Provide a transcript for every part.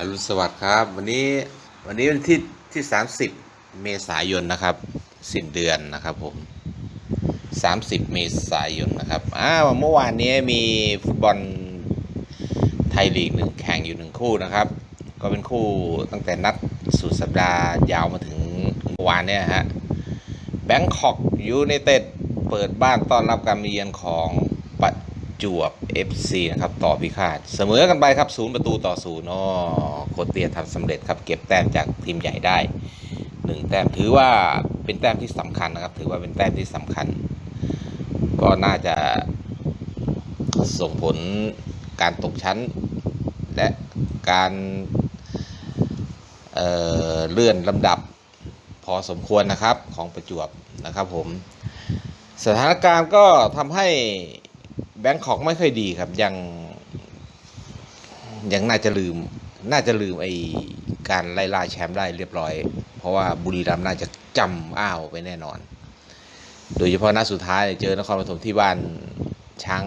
อรุณสวัสดิ์ครับ วันนี้วันนี้วันที่ที่ 30 เมษายนนะครับสิ้นเดือนนะครับผม 30 เมษายนนะครับอ้าวเมื่อวานนี้มีฟุตบอลไทยลีกหนึ่งแข่งอยู่หนึ่งคู่นะครับ ก็เป็นคู่ตั้งแต่นัดสุดสัปดาห์ยาวมาถึงเมื่อวานเนี่ยฮะแบงคอกยูไนเต็ดเปิดบ้านต้อนรับการมาเยือนของ จวบ FC นะครับต่อพิฆาตเสมอกันไปครับศูนย์ประตูต่อศูนย์อ๋อโคตเตียทำสำเร็จครับเก็บแต้มจากทีมใหญ่ได้หนึ่งแต้มถือว่าเป็นแต้มที่สำคัญนะครับ ถือว่าเป็นแต้มที่สำคัญ ก็น่าจะส่งผลการตกชั้น และการเเลื่อนลำดับพอสมควรนะครับของประจวบนะครับผมสถานการณ์ก็ทำให้ แบงคอกไม่ค่อยดีครับ ยัง ยังน่าจะลืม น่าจะลืมไอการไล่ล่าแชมป์ได้เรียบร้อย เพราะว่าบุรีรัมย์น่าจะจำอ้าวไปแน่นอน โดยเฉพาะนัดสุดท้ายเจอนครปฐมที่บ้านช้าง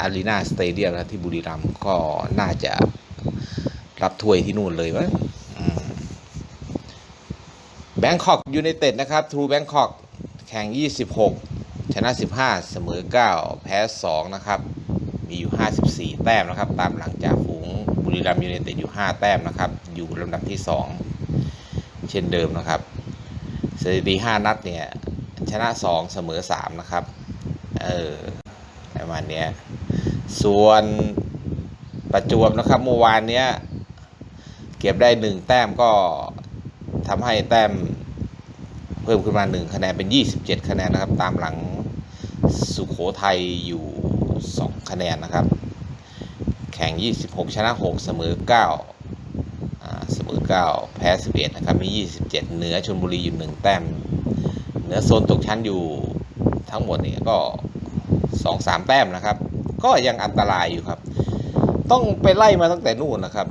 อารีนาสเตเดียมนะที่บุรีรัมย์ก็น่าจะรับถ้วยที่นู่นเลยมั้งแบงคอกยูไนเต็ดนะครับ ทูแบงคอกแข่ง 26 นะ 15 เสมอ 9 แพ้ 2 นะครับ มีอยู่ 54 แต้มนะครับ ตามหลังจากฝูงบุรีรัมย์ยูไนเต็ดอยู่ 5 แต้มนะครับ อยู่ลำดับที่ 2 เช่นเดิมนะครับสถิติ 5 นัดเนี่ยชนะ 2 เสมอ 3 นะครับ เออประมาณนี้ส่วนประจวบนะครับเมื่อวานเนี้ยเก็บได้1แต้มก็ทำให้แต้มเพิ่มขึ้นมา1คะแนนเป็น 27 คะแนนนะครับ ตามหลัง สุขโขทัยอยู่ 2 คะแนนนะครับ แข่ง 26 ชนะ 6 เสมอ9อ่าเสมอ 9 แพ้ 11 นะครับ มี 27 เหนือชนบุรีอยู่ 1 แต้ม เหนือโซนตกชั้นอยู่ทั้งหมดเนี่ยก็ 2-3 แต้มนะครับ ก็ยังอันตรายอยู่ครับ ต้องไปไล่มาตั้งแต่นู่นนะครับ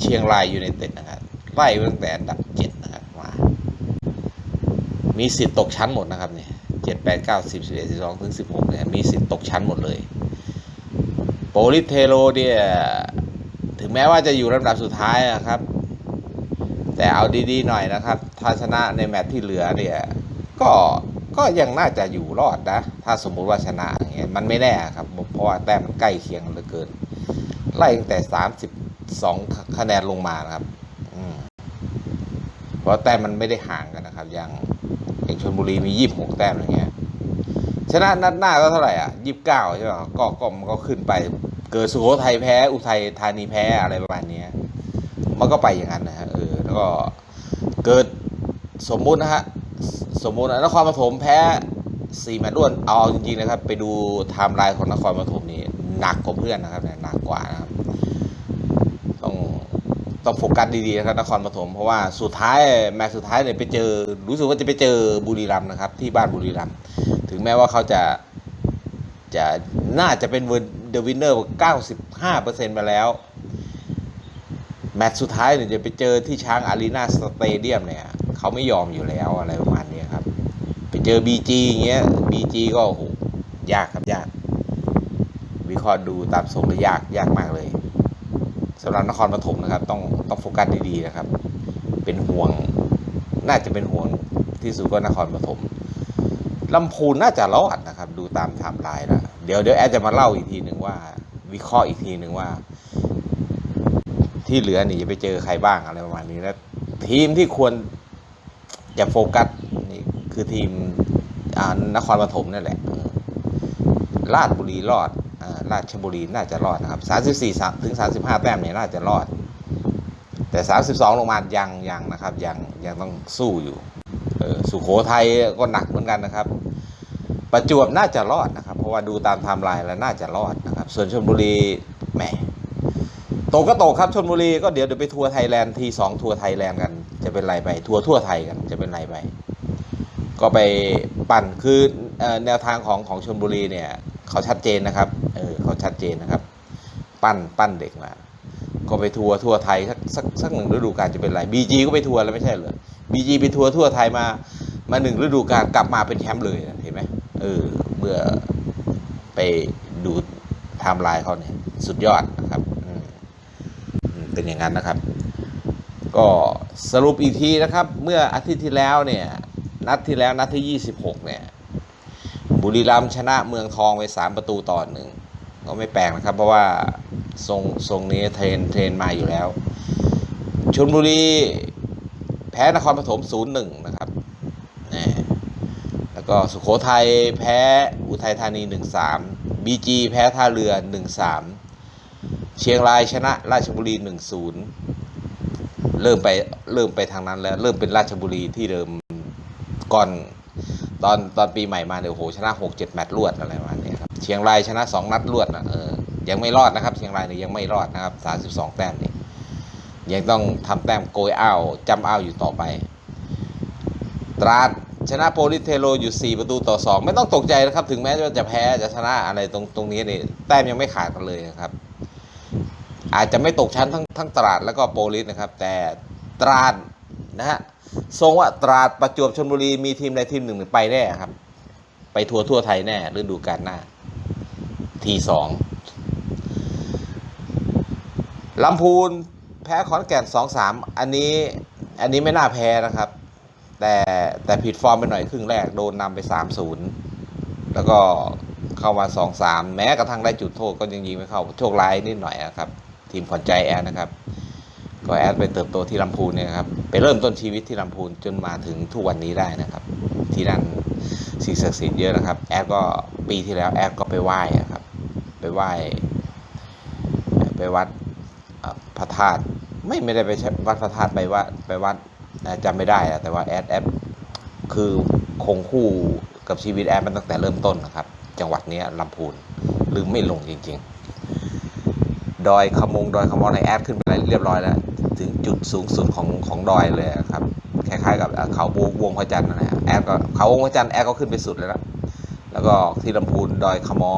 เชียงรายยูไนเต็ดนะครับ ไล่มาตั้งแต่อันดับ 7 นะครับมา มีสิทธิ์ตกชั้นหมดนะครับเนี่ย จ็ดแปดเก้าสิบสิบเอ็ดสิบสองถึงสิบหกเนี่ยมีสิทธิ์ตกชั้นหมดเลย โปลิเทโรเนี่ยถึงแม้ว่าจะอยู่ลำดับสุดท้ายนะครับ แต่เอาดีๆหน่อยนะครับถ้าชนะในแมตช์ที่เหลือเนี่ยก็ก็ยังน่าจะอยู่รอดนะ ถ้าสมมุติว่าชนะอย่างเงี้ยมันไม่แน่ครับเพราะว่าแต้มมันใกล้เคียงเหลือเกิน ไล่ตั้งแต่สามสิบสองคะแนนลงมานะครับเพราะแต้มมันไม่ได้ห่างกันนะครับย่าง อย่างชลบุรีมียี่สิบหกแต้มอย่างเงี้ยชนะนัดหน้าก็เท่าไหร่อะยี่สิบเก้าใช่ไหมก็ก็มันก็ขึ้นไป เกิดสุโขทัยแพ้ อุทัยธานีแพ้อะไรประมาณเนี้ยมันก็ไปอย่างนั้นนะฮะเออแล้วก็เกิดสมมุตินะฮะสมมุตินะนครปฐมแพ้สี่แมตช์รวดเอาจริงๆนะครับ ไปดูไทม์ไลน์ของนครปฐมนี่หนักกว่าเพื่อนนะครับหนักกว่านะครับ ต้องโฟกัสดีๆนะครับนครปฐมเพราะว่าสุดท้ายแมตช์สุดท้ายเนี่ยไปเจอ รู้สึกว่าจะไปเจอบุรีรัมย์นะครับ ที่บ้านบุรีรัมย์ถึงแม้ว่าเขาจะจะน่าจะเป็นเดอะวินเนอร์95%ไปแล้ว แมตช์สุดท้ายเนี่ยจะไปเจอที่ช้างอารีนาสเตเดียมเนี่ยเขาไม่ยอมอยู่แล้วอะไรประมาณนี้ครับ ไปเจอ BG อย่างเงี้ย BG ก็โอ้โหยากครับยาก วิเคราะห์ดูตามทรงแล้วยากยากมากเลยำหรับนครปฐมนะครับ ต้องต้องโฟกัสดีๆนะครับ เป็นห่วงน่าจะเป็นห่วงที่สุดก็นครปฐมลำพูนน่าจะรอดนะครับ ดูตามไทม์ไลน์แล้วเดี๋ยวเดี๋ยวแอดจะมาเล่าอีกทีหนึ่งว่า วิเคราะห์อีกทีหนึ่งว่า ที่เหลือนี่จะไปเจอใครบ้างอะไรประมาณนี้แล้วทีมที่ควรจะโฟกัสนี่คือทีมอ่านครปฐมนั่นแหละเออราชบุรีรอด ราชบุรีน่าจะรอดนะครับ34ถึง 35 แต้มเนี่ยน่าจะรอด แต่ 32 ลงมายังยังนะครับ ยังยังต้องสู้อยู่เออสุโขทัยก็หนักเหมือนกันนะครับ ประจวบน่าจะรอดนะครับ เพราะว่าดูตามไทม์ไลน์แล้วน่าจะรอดนะครับ ส่วนชลบุรีแหมตกก็ตกครับชนบุรีก็เดี๋ยวเดี๋ยวไปทัวร์ไทยแลนด์ทีสองทัวร์ไทยแลนด์กันจะเป็นไรไปทัวร์ทั่วไทยกันจะเป็นไรไปก็ไปปั่นคือเอ่อแนวทางของของชนบุรีเนี่ย เขาชัดเจนนะครับเออเขาชัดเจนนะครับ ปั้นปั้นเด็กมา ก็ไปทัวร์ทั่วไทยสักสักสักหนึ่งฤดูกาลจะเป็นไรบีจีก็ไปทัวร์แล้วไม่ใช่เหรอบีจีไปทัวร์ทั่วไทยมามาหนึ่งฤดูกาลกลับมาเป็นแชมป์เลยนะเห็นไหมเออเมื่อไปดูไทม์ไลน์เขาเนี่ยสุดยอดนะครับเป็นอย่างนั้นนะครับ ก็สรุปอีกทีนะครับ เมื่ออาทิตย์ที่แล้วเนี่ยนัดที่แล้วนัดที่ 26เนี่ย บุรีรัมย์ชนะเมืองทองไป 3 ประตูต่อหนึ่งก็ไม่แปลกนะครับ เพราะว่าทรงทรงนี้เทรนเทรนมาอยู่แล้วชลบุรีแพ้นครปฐม 0-1 นะครับนะแล้วก็สุโขทัยแพ้อุทัยธานี 1-3บีจีแพ้ท่าเรือ 1-3 เชียงรายชนะราชบุรี 1-0 เริ่มไปเริ่มไปทางนั้นแล้ว เริ่มเป็นราชบุรีที่เดิมก่อน ตอนตอนปีใหม่มาเนี่ยโอ้โหชนะ6 7แมตช์รวดอะไรประมาณนี้ครับเชียงรายชนะ2นัดรวดนะเออยังไม่รอดนะครับ เชียงรายเนี่ยยังไม่รอดนะครับ32แต้มนี่ยังต้องทำแต้มโกยอ้าวจำอ้าวอยู่ต่อไป ตราดชนะโปลิเทโรอยู่ 4 ประตูต่อ 2 ไม่ต้องตกใจนะครับ ถึงแม้ว่าจะแพ้จะชนะอะไรตรงตรงนี้นี่แต้มยังไม่ขาดกันเลยนะครับ อาจจะไม่ตกชั้นทั้งทั้งตราดแล้วก็โปลิสนะครับ แต่ตราดนะฮะ ทรงว่าตราดประจวบชลบุรีมีทีมใดทีมหนึ่งไปแน่ครับ ไปทัวร์ทั่วไทยแน่ฤดูกาลหน้า ทีสองลำพูนแพ้ขอนแก่นสองสามอันนี้อันนี้ไม่น่าแพ้นะครับ แต่แต่ผิดฟอร์มไปหน่อยครึ่งแรกโดนนำไปสามศูนย์แล้วก็เข้ามาสองสามแม้กระทั่งได้จุดโทษก็ยังยิงไม่เข้าโชคร้ายนิดหน่อยนะครับ ทีมขวัญใจแอดนะครับ ก็แอดไปเติบโตที่ลำพูนเนี่ยครับไปเริ่มต้นชีวิตที่ลำพูนจนมาถึงทุกวันนี้ได้นะครับ ที่นั่นสิ่งศักดิ์สิทธิ์เยอะนะครับ แอดก็ปีที่แล้วแอดก็ไปไหว้ครับ ไปไหว้ไปวัดพระธาตุไม่ไม่ได้ไปวัดพระธาตุไปว่าไปวัดจำไม่ได้แต่ว่าแอดแอดคือคงคู่กับชีวิตแอดมันตั้งแต่เริ่มต้นนะครับ จังหวัดนี้ลำพูนลืมไม่ลงจริง ๆ ดอยขมงดอยขมองในแอดขึ้นไปเรียบร้อยแล้ว ถึงจุดสูงสุดของของดอยเลยครับคล้ายๆกับเขาวงพระจันทร์นะฮะแอดก็เขาวงพระจันทร์แอดก็ขึ้นไปสุดเลยนะแล้วก็ที่ลำพูนดอยขมอ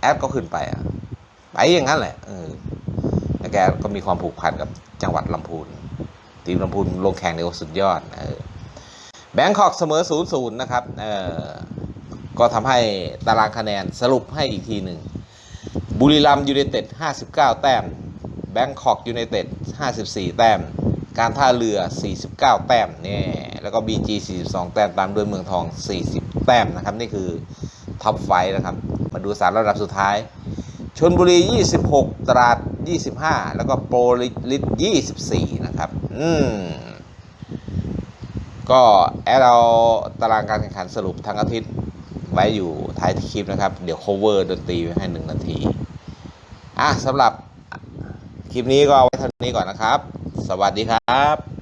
แอดก็ขึ้นไปอะไปอย่างนั้นแหละเออแล้วแกก็มีความผูกพันกับจังหวัดลำพูนทีมลำพูนลงแข่งในโอสุดยอดเออแบงคอกเสมอ0ูนย์ศูนย์นะครับเออก็ทำให้ตารางคะแนนสรุปให้อีกทีหนึ่งบุรีรัมย์ยูไนเต็ด59 แต้ม แบงคอกยูไนเต็ด54 แต้ม การท่าเรือ 49 แต้มเนี่ยแล้วก็ BG 42 แต้ม ตามด้วยเมืองทอง 40 แต้มนะครับ นี่คือท็อปไฟนะครับ มาดูสามระดับสุดท้ายชนบุรี 26 ตราด 25 แล้วก็โปรลิส24 นะครับ อืม ก็แอดเอาตารางการแข่งขันสรุปทั้งอาทิตย์ไว้อยู่ท้ายคลิปนะครับ เดี๋ยว cover ดนตรีไว้ให้หนึ่งนาที อะสำหรับ คลิปนี้ก็เอาไว้เท่านี้ก่อนนะครับ สวัสดีครับ